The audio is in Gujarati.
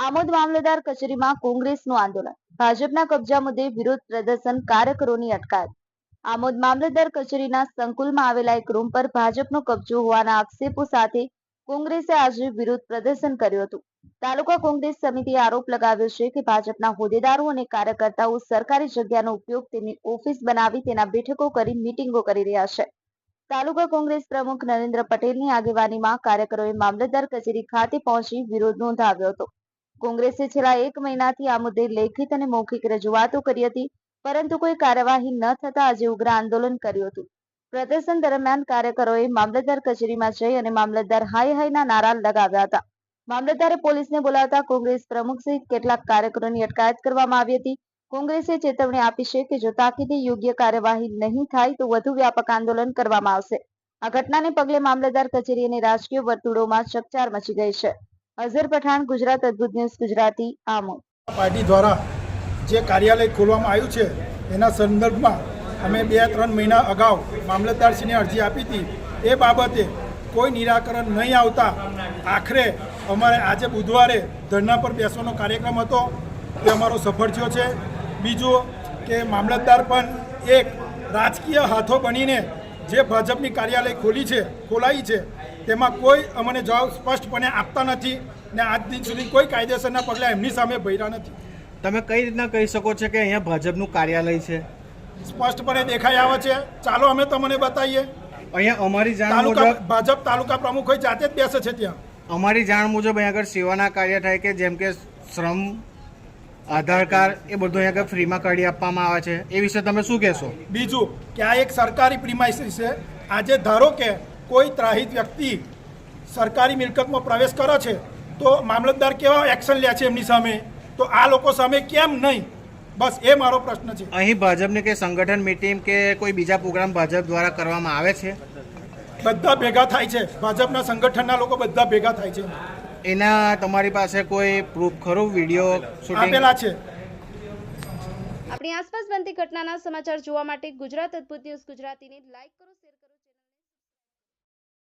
આમોદ મામલતદાર કચેરીમાં કોંગ્રેસનું આંદોલન. ભાજપના કબજા મુદ્દે વિરોધ પ્રદર્શન કાર્યકરોની અટકાયત. આમોદ મામલતદાર કચેરીના સંકુલમાં આવેલા એક રૂમ પર ભાજપનો કબજો હોવાના આક્ષેપો સાથે કોંગ્રેસે આજે વિરોધ પ્રદર્શન કર્યું હતું. તાલુકા કોંગ્રેસ સમિતિએ આરોપ લગાવ્યો છે કે ભાજપના હોદ્દેદારો અને કાર્યકર્તાઓ સરકારી જગ્યાનો ઉપયોગ તેમની ઓફિસ બનાવી તેના બેઠકો કરી મીટિંગો કરી રહ્યા છે. તાલુકા કોંગ્રેસ પ્રમુખ નરેન્દ્ર પટેલની આગેવાનીમાં કાર્યકરોએ મામલતદાર કચેરી ખાતે પહોંચી વિરોધ નોંધાવ્યો હતો. કોંગ્રેસે છેલ્લા એક મહિનાથી આ મુદ્દે લેખિત અને મૌખિક રજૂઆતો કરી હતી, પરંતુ કોઈ કાર્યવાહી ન થતા આજે ઉગ્ર આંદોલન કર્યું હતું. પ્રદર્શન દરમિયાન કાર્યકરોએ મામલતદાર કચેરીમાં જઈ અને મામલતદાર હાય હાયના નારા લગાવ્યા હતા. મામલતદારે પોલીસને બોલાવતા કોંગ્રેસ પ્રમુખ સહિત કેટલાક કાર્યકરોની અટકાયત કરવામાં આવી હતી. કોંગ્રેસે ચેતવણી આપી છે કે જો તાકીદે યોગ્ય કાર્યવાહી નહીં થાય તો વધુ વ્યાપક આંદોલન કરવામાં આવશે. આ ઘટનાને પગલે મામલતદાર કચેરી અને રાજકીય વર્તુળોમાં ચકચાર મચી ગઈ છે. અઝર પઠાણ, ગુજરાત અદ્ભુત ન્યૂઝ, ગુજરાતી આમોદ. પાર્ટી દ્વારા જે કાર્યાલય ખોલવામાં આવ્યું છે, એના સંદર્ભમાં અમે બે ત્રણ મહિના અગાઉ મામલતદારશ્રીને અરજી આપી હતી. એ બાબતે કોઈ નિરાકરણ નહીં આવતા આખરે અમારે આજે બુધવારે ધરણા પર બેસવાનો કાર્યક્રમ હતો. તે અમારો સફળ થયો છે. બીજું કે મામલતદાર પણ એક રાજકીય હાથો બનીને જે ભાજપની કાર્યાલય ખોલી છે, ખોલાઈ છે તેમાં કોઈ અમને જવાબ સ્પષ્ટપણે આપતા નથી ને આજ દિન સુધી કોઈ કાયદેસરના પગલાં એમની સામે ભર્યા નથી. તમે કઈ રીતના કહી શકો છો કે અહીંયા ભાજપનું કાર્યાલય છે? સ્પષ્ટપણે દેખાઈ આવે છે. ચાલો અમે તમને બતાવીએ. અહીંયા અમારી જાણ મુજબ ભાજપ તાલુકા પ્રમુખ હોય જાતે જ બેસે છે ત્યાં. અમારી જાણ મુજબ અહીંયા આગળ સેવાના કાર્ય થાય કે જેમ કે શ્રમ આધાર કાર્ડ એ બધું અહીંયા આગળ ફ્રીમાં કાઢી આપવામાં આવે છે. એ વિશે તમે શું કહેશો? બીજું કે આ એક સરકારી પ્રિમાઇસીસ છે. આજે ધારો કે કોઈ ત્રાહિત વ્યક્તિ સરકારી મિલકતમાં પ્રવેશ કરે છે તો મામલતદાર કેવા એક્શન લે છે એમની સામે? તો આ લોકો સામે કેમ નહીં? બસ એ મારો પ્રશ્ન છે. અહીં ભાજપની કે સંગઠન મીટિંગ કે કોઈ બીજા પ્રોગ્રામ ભાજપ દ્વારા કરવામાં આવે છે? બધા ભેગા થાય છે. ભાજપના સંગઠનના લોકો બધા ભેગા થાય છે. એના તમારી પાસે કોઈ પ્રૂફ ખરું? વીડિયો આપેલા છે. આપણી આસપાસ બનતી ઘટનાના સમાચાર જોવા માટે ગુજરાત અદ્ભુત ન્યૂઝ ગુજરાતીને લાઈક કરો શેર